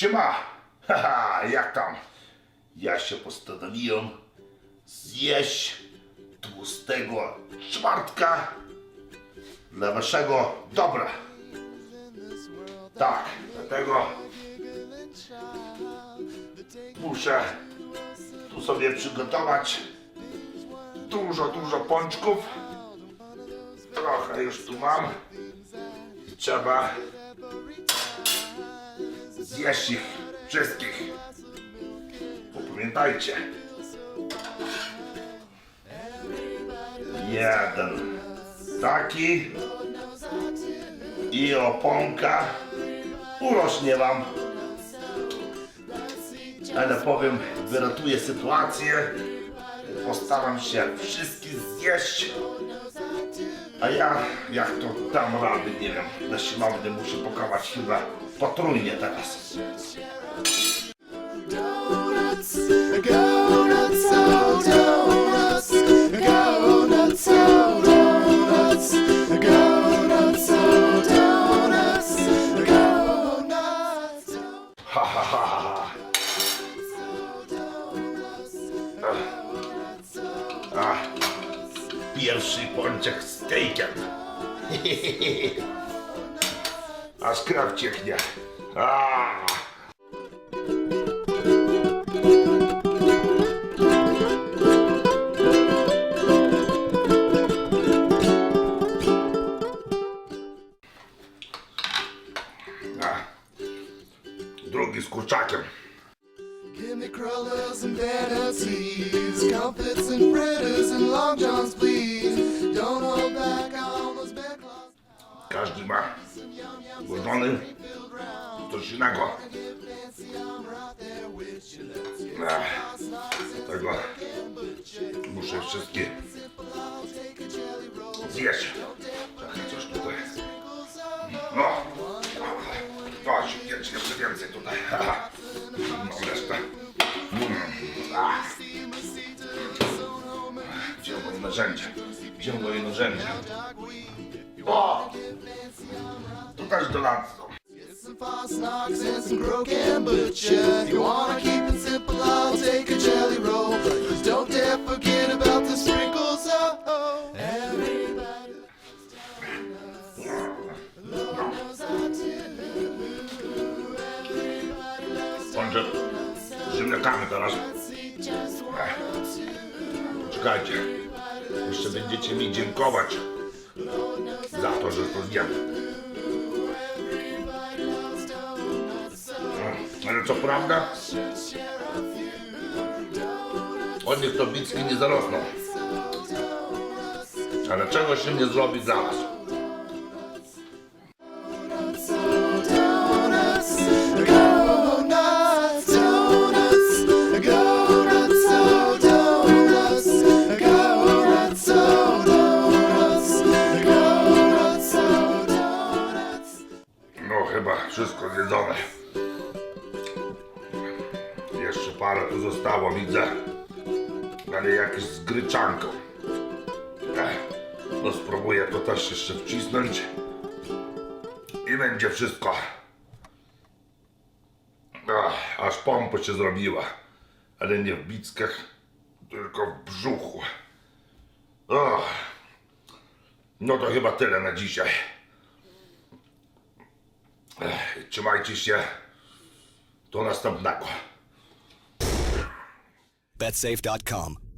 Siema! Haha, jak tam? Ja się postanowiłem zjeść tłustego czwartka dla waszego dobra. Tak, dlatego muszę tu sobie przygotować dużo, dużo pączków. Trochę już tu mam. Trzeba zjeść ich wszystkich. Bo pamiętajcie. Jeden taki i oponka urośnie wam. Ale powiem, wyratuję sytuację. Postaram się wszystkich zjeść. A ja, jak to dam rady, nie wiem, na siłownię muszę pokować chyba potrójnie teraz. Pierwszy pączek z stejkiem. Aż krew cieknie. A. A. Drugi z kurczakiem. Give me crawlers and vanities, comforts and fritters and long johns, please. Don't hold back on those backlog. Każdy ma złożony coś innego. Tego muszę wszystkie zjeść. Trochę coś tutaj. No, chodź, jedź jeszcze więcej tutaj. Haha. Narzędzie? Gdzie moje narzędzie? O! Tu też do. Some fast knocks and some croquet butcher. If you wanna keep it simple, I'll take a jelly roll. But don't dare forget about the sprinkles. Oh, oh. everybody Kończę z ziemniakami teraz. Czekajcie. Jeszcze będziecie mi dziękować za to, że to zjem. No, Ale co prawda, od nich to bicki nie zarosną. Ale czego się nie zrobi za was? Wszystko zjedzone. Jeszcze parę tu zostało, widzę. Ale jakieś z gryczanką. Ech, no spróbuję to też jeszcze wcisnąć. I będzie wszystko. Aż pompa się zrobiła. Ale nie w bickach, tylko w brzuchu. Ach. No to chyba tyle na dzisiaj. Trzymajcie się. Do następnego. betsafe.com.